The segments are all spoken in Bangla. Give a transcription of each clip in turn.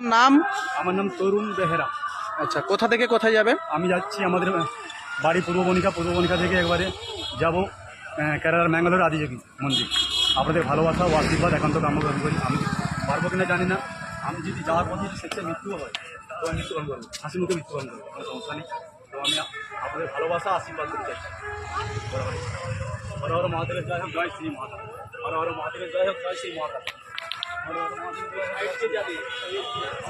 নাম? আমার নাম তরুণ বেহেরা। আচ্ছা কোথা থেকে কোথায় যাবেন আমি যাচ্ছি আমাদের বাড়ি পূর্ব বনিকা পূর্ব বনিকা থেকে একবারে যাব কেরালার ম্যাঙ্গালোর আদিযোগী মন্দির। আপনাদের ভালোবাসা ও আশীর্বাদ একান্ত কামনা করি। আমি পারব কিনা জানি না। আমি যদি যাওয়ার পথে যদি স্বেচ্ছায় মৃত্যু হয় তো আমি মৃত্যুবরণ করব। হাসি মুখে মৃত্যুবরণ করব কোনো সমস্যা নেই। তো আমি আপনাদের ভালোবাসা আশীর্বাদ করতে চাই হর হর মহাদেবের জয় হোক জয় শ্রী হর হর মহাদেবের জয় হোক জয় শ্রী হর হর মহাদেবের জয় হোক, জয় শ্রী মাতা।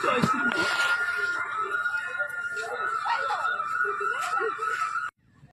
choice